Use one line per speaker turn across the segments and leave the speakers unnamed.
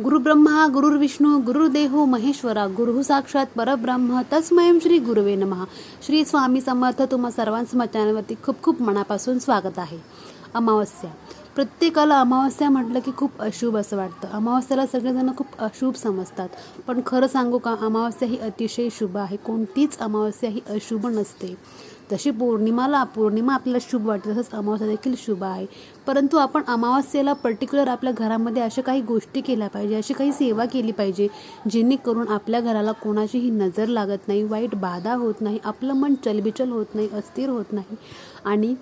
गुरुब्रह्मा गुरुर्विष्णू गुरुर्देहो महेश्वरा गुरु साक्षात परब्रह्म तस्मयम श्री गुरुवे नमः. श्री स्वामी समर्थ तुम्हा सर्वांचं माझ्या चॅनलवरती खूप खूप मनापासून स्वागत आहे. अमावस्या. प्रत्येकाला अमावस्या म्हटलं की खूप अशुभ असं वाटतं. अमावस्याला सगळेजण खूप अशुभ समजतात. पण खरं सांगू का अमावस्या ही अतिशय शुभ आहे. कोणतीच अमावस्या ही अशुभ नसते. जशी पौर्णिमाला पौर्णिमा आपल्याला शुभ वाटते तसंच अमावस्या देखील शुभ आहे. परंतु आपण अमावस्येला पर्टिक्युलर आपल्या घरामध्ये अशा काही गोष्टी केल्या पाहिजे अशी काही सेवा केली पाहिजे जेणेकरून आपल्या घराला कोणाचीही नजर लागत नाही वाईट बाधा होत नाही आपलं मन चलबिचल होत नाही अस्थिर होत नाही. आणि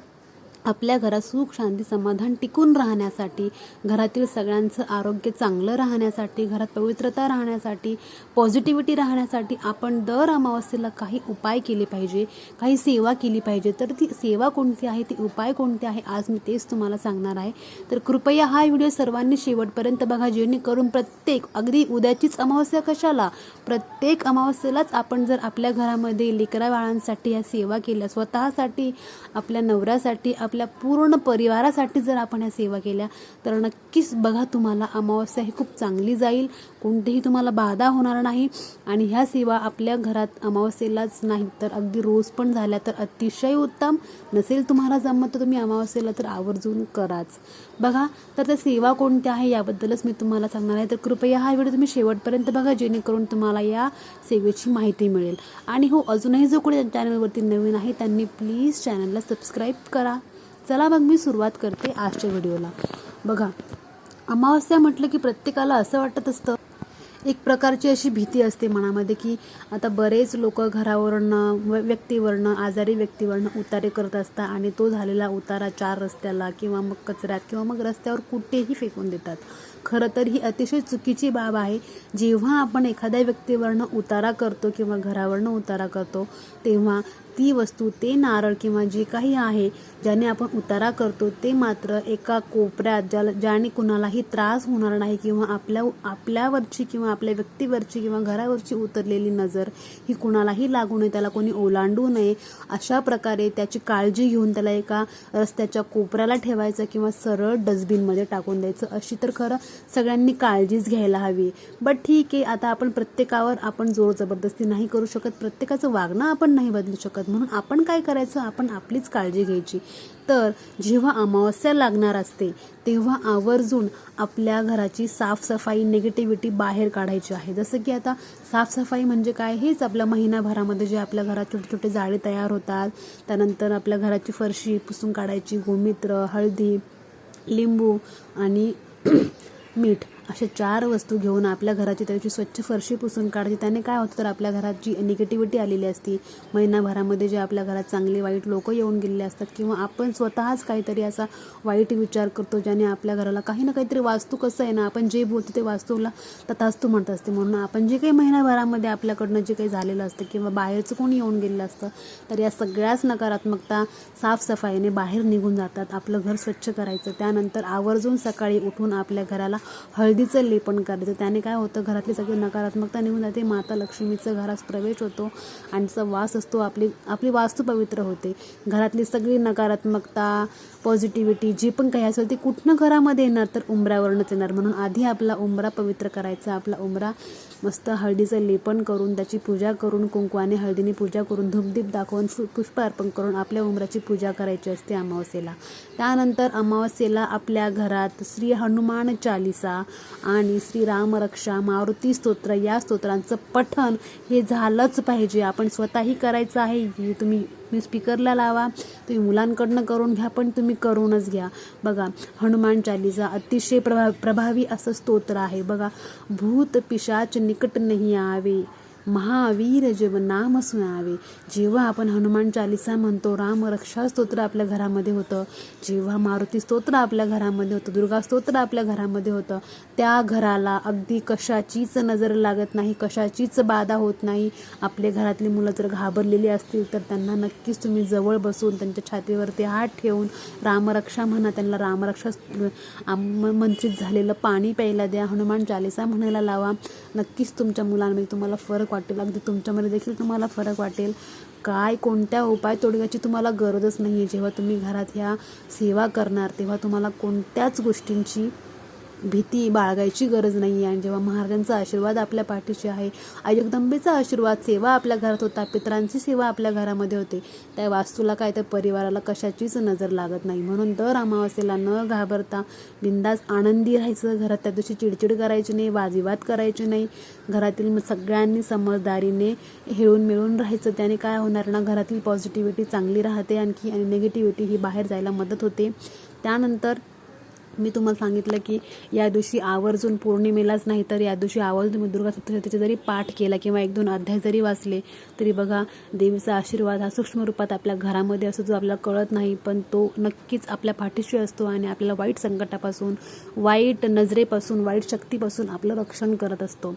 आपल्या घरात सुख शांती समाधान टिकून राहण्यासाठी घरातील सगळ्यांचं आरोग्य चांगलं राहण्यासाठी घरात पवित्रता राहण्यासाठी पॉझिटिव्हिटी राहण्यासाठी आपण दर अमावस्येला काही उपाय केले पाहिजे काही सेवा केली पाहिजे. तर ती सेवा कोणती आहे ती उपाय कोणते आहे आज मी तेच तुम्हाला सांगणार आहे. तर कृपया हा व्हिडिओ सर्वांनी शेवटपर्यंत बघा जेणेकरून प्रत्येक अगदी उद्याचीच अमावस्या कशाला? प्रत्येक अमावस्येलाच आपण जर आपल्या घरामध्ये लेकरा बाळांसाठी या सेवा केल्या स्वतःसाठी आपल्या नवऱ्यासाठी आपल्या पूर्ण परिवारासाठी जर आपण या सेवा केल्या तर नक्कीच बघा तुम्हाला अमावस्या ही खूप चांगली जाईल. कोणतीही तुम्हाला बाधा होणार नाही. आणि ह्या सेवा आपल्या घरात अमावस्येलाच नाही तर अगदी रोज पण झाल्या तर अतिशय उत्तम. नसेल तुम्हाला जमत तर तुम्ही अमावस्येला तर आवर्जून कराच. बघा तर त्या सेवा कोणत्या आहे याबद्दलच मी तुम्हाला सांगणार आहे. तर कृपया हा व्हिडिओ तुम्ही शेवटपर्यंत बघा जेणेकरून तुम्हाला या सेवेची माहिती मिळेल. आणि हो अजूनही जो कोणी चॅनलवरती नवीन आहे त्यांनी प्लीज चॅनलला सबस्क्राईब करा. चला मग मी सुरुवात करते आजच्या व्हिडिओला. बघा अमावस्या म्हटलं की प्रत्येकाला असं वाटत असतं. एक प्रकारची अशी भीती असते मनामध्ये की आता बरेच लोक घरावरनं व्यक्तीवरनं आजारी व्यक्तीवरनं उतारे करत असतात आणि तो झालेला उतारा चार रस्त्याला किंवा मग कचऱ्यात किंवा मग रस्त्यावर कुठेही फेकून देतात. खरं तर ही अतिशय चुकीची बाब आहे. जेव्हा आपण एखाद्या व्यक्तीवरनं उतारा करतो किंवा घरावरनं उतारा करतो तेव्हा ती वस्तू ते नारळ किंवा जे काही आहे ज्याने आपण उतारा करतो ते मात्र एका कोपऱ्यात ज्याला ज्याने कुणालाही त्रास होणार नाही किंवा आपल्या आपल्यावरची किंवा आपल्या व्यक्तीवरची किंवा घरावरची उतरलेली नजर ही कुणालाही लागू नये त्याला कोणी ओलांडू नये. अशा प्रकारे त्याची काळजी घेऊन त्याला एका रस्त्याच्या कोपऱ्याला ठेवायचं किंवा सरळ डस्टबिनमध्ये टाकून द्यायचं अशी तर खरं सगळ्यांनी काळजीच घ्यायला हवी. बट ठीक आहे आता आपण प्रत्येकावर आपण जोर जबरदस्ती नाही करू शकत प्रत्येकाचं वागणं आपण नाही बदलू शकत. म्हणून आपण काय करायचं? आपण आपलीच काळजी घ्यायची. तर जेव्हा अमावस्या लागणार असते तेव्हा आवर्जून आपल्या घराची साफसफाई निगेटिव्हिटी बाहेर काढायची आहे. जसं की आता साफसफाई म्हणजे काय? हेच आपल्या महिनाभरामध्ये जे आपल्या घरात छोटे छोटे जाळे तयार होतात. त्यानंतर आपल्या घराची फरशी पुसून काढायची गोमित्र हळदी लिंबू आणि मीठ. अशा चार वस्तू घेऊन आपल्या घराची त्याची स्वच्छ फरशी पुसून काढायची. त्याने काय होतं तर आपल्या घरात जी निगेटिव्हिटी आलेली असती महिनाभरामध्ये जे आपल्या घरात चांगले वाईट लोक येऊन गेलेले असतात किंवा आपण स्वतःच काहीतरी असा वाईट विचार करतो ज्याने आपल्या घराला काही ना काहीतरी वास्तू कसं आहे ना आपण जे बोलतो ते वास्तूला तथास्तू म्हणत असते. म्हणून आपण जे काही महिनाभरामध्ये आपल्याकडनं जे काही झालेलं असतं किंवा बाहेरचं कोणी येऊन गेलेलं असतं तर या सगळ्याच नकारात्मकता साफसफाईने बाहेर निघून जातात. आपलं घर स्वच्छ करायचं त्यानंतर आवर्जून सकाळी उठून आपल्या घराला हळदी हळदीचं लेपन करायचं. त्याने काय होतं घरातली सगळी नकारात्मकता निघून जाते. माता लक्ष्मीचं घरात प्रवेश होतो आणि तिचा वास असतो. आपली आपली वास्तू पवित्र होते. घरातली सगळी नकारात्मकता पॉझिटिव्हिटी जी पण काही असेल ती कुठनं घरामध्ये येणार तर उंबऱ्यावरूनच येणार. म्हणून आधी आपला उंबरा पवित्र करायचा. आपला उंबरा मस्त हळदीचं लेपन करून त्याची पूजा करून कुंकवाने हळदीने पूजा करून धूपदीप दाखवून पुष्प अर्पण करून आपल्या उमराची पूजा करायची असते अमावस्येला. त्यानंतर अमावस्येला आपल्या घरात श्री हनुमान चालिसा आणि श्री रामरक्षा मारुती स्तोत्र या स्तोत्रांचं पठण हे झालंच पाहिजे. आपण स्वतःही करायचं आहे तुम्ही तुम्ही स्पीकरला लावा. तुम्ही मुलांकडनं करून घ्या पण तुम्ही करूनच घ्या. बघा हनुमान चालिसा अतिशय प्रभा प्रभावी असं स्तोत्र आहे. बघा भूत पिशाच निकट नाही आवे. महावीर जेव नाम सुनावे जेव्हा आपण हनुमान चालिसा म्हणतो राम रक्षा स्तोत्र आपल्या घरामध्ये होतं जेव्हा मारुती स्तोत्र आपल्या घरामध्ये होतं दुर्गा स्तोत्र आपल्या घरामध्ये होतं त्या घराला अगदी कशाचीच नजर लागत नाही कशाचीच बाधा होत नाही. आपले घरातली मुलं जर घाबरलेली असतील तर त्यांना नक्कीच तुम्ही जवळ बसून त्यांच्या छातीवरती हात ठेवून रामरक्षा म्हणा त्यांना रामरक्षा आम- मंत्रित झालेलं पाणी प्यायला द्या हनुमान चालिसा म्हणायला लावा. नक्कीच तुमच्या मुलांमध्ये तुम्हाला फरक वाटेल. अगदी तुमच्यामध्ये देखील तुम्हाला फरक वाटेल. काय कोणत्या उपाय तोडग्याची तुम्हाला गरजच नाही आहे जेव्हा तुम्ही घरात ह्या सेवा करणार तेव्हा तुम्हाला कोणत्याच गोष्टींची भीती बाळगायची गरज नाही आहे आणि जेव्हा महाराजांचा आशीर्वाद आपल्या पाठीशी आहे आई जगदंबेचा आशीर्वाद सेवा आपल्या घरात होता पितरांची सेवा आपल्या घरामध्ये होते त्या वास्तूला काय तर परिवाराला कशाचीच नजर लागत नाही. म्हणून दर अमावस्येला न घाबरता बिंदास आनंदी राहायचं घरात त्या दिवशी चिडचिड करायची नाही वादविवाद करायचे नाही. घरातील सगळ्यांनी समजदारीने हेळून मिळून राहायचं. त्याने काय होणार ना घरातील पॉझिटिव्हिटी चांगली राहते आणखी आणि निगेटिव्हिटी ही बाहेर जायला मदत होते. त्यानंतर मी तुम्हाला सांगितलं की या दिवशी आवर्जून पौर्णिमेलाच नाही तर या दिवशी आवर्जून तुम्ही दुर्गा सप्तशतीचा जरी पाठ केला किंवा एक दोन अध्याय जरी वाचले तरी बघा देवीचा आशीर्वाद हा सूक्ष्म रूपात आपल्या घरामध्ये असतो जो आपल्याला कळत नाही पण तो नक्कीच आपल्या पाठीशी असतो आणि आपल्याला वाईट संकटापासून वाईट नजरेपासून वाईट शक्तीपासून आपलं रक्षण करत असतो.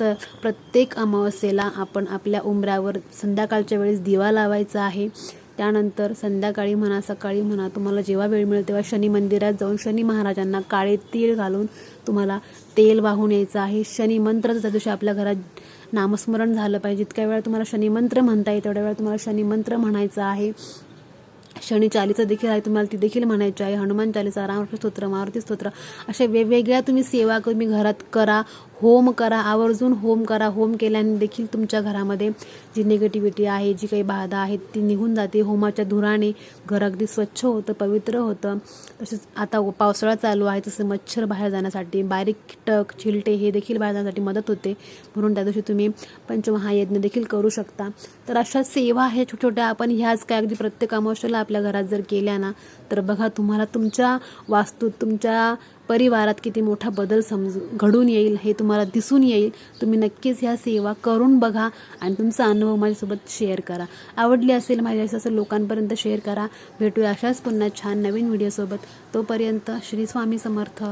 तर प्रत्येक अमावस्येला आपण आपल्या उंबऱ्यावर संध्याकाळच्या वेळेस दिवा लावायचा आहे. त्यानंतर संध्याकाळी म्हणा सकाळी म्हणा तुम्हाला जेव्हा वेळ मिळेल तेव्हा शनी मंदिरात जाऊन शनी महाराजांना काळे तीळ घालून तुम्हाला तेल वाहून यायचं आहे. शनी मंत्र त्या दिवशी आपल्या घरात नामस्मरण झालं पाहिजे जितक्या वेळा तुम्हाला शनी मंत्र म्हणता येईल तेवढ्या वेळा तुम्हाला शनी मंत्र म्हणायचं आहे. शनी चालीचा देखील आहे तुम्हाला ती देखील म्हणायची आहे. हनुमान चालीसा रामकृष्ण स्तोत्र मारुती स्तोत्र अशा वेगवेगळ्या तुम्ही सेवा तुम्ही घरात करा. होम करा आवर्जून होम करा. होम केल्याने देखील तुमच्या घरामध्ये जी निगेटिव्हिटी आहे जी काही बाधा आहे ती निघून जाते. होमाच्या धुराने घर अगदी स्वच्छ होतं पवित्र होतं. तसेच आता पावसाळा चालू आहे तसं मच्छर बाहेर जाण्यासाठी बारीक कीटक चिलटे हे देखील बाहेर जाण्यासाठी मदत होते. म्हणून त्या दिवशी तुम्ही पंचमहायज्ञ देखील करू शकता. तर अशा सेवा ह्या छोट्या छोट्या आपण ह्याच काय अगदी प्रत्येक अमावश्याला आपल्या घरात जर केल्या ना तर बघा तुम्हाला तुमच्या वास्तूत तुमच्या परिवारात किती मोठा बदल समजू घडून येईल हे तुम्हाला दिसून येईल. तुम्ही नक्कीच ह्या सेवा करून बघा आणि तुमचा अनुभव माझ्यासोबत शेअर करा. आवडली असेल माझ्या असं लोकांपर्यंत शेअर करा. भेटूया अशाच पुन्हा छान नवीन व्हिडिओसोबत तोपर्यंत श्री स्वामी समर्थ.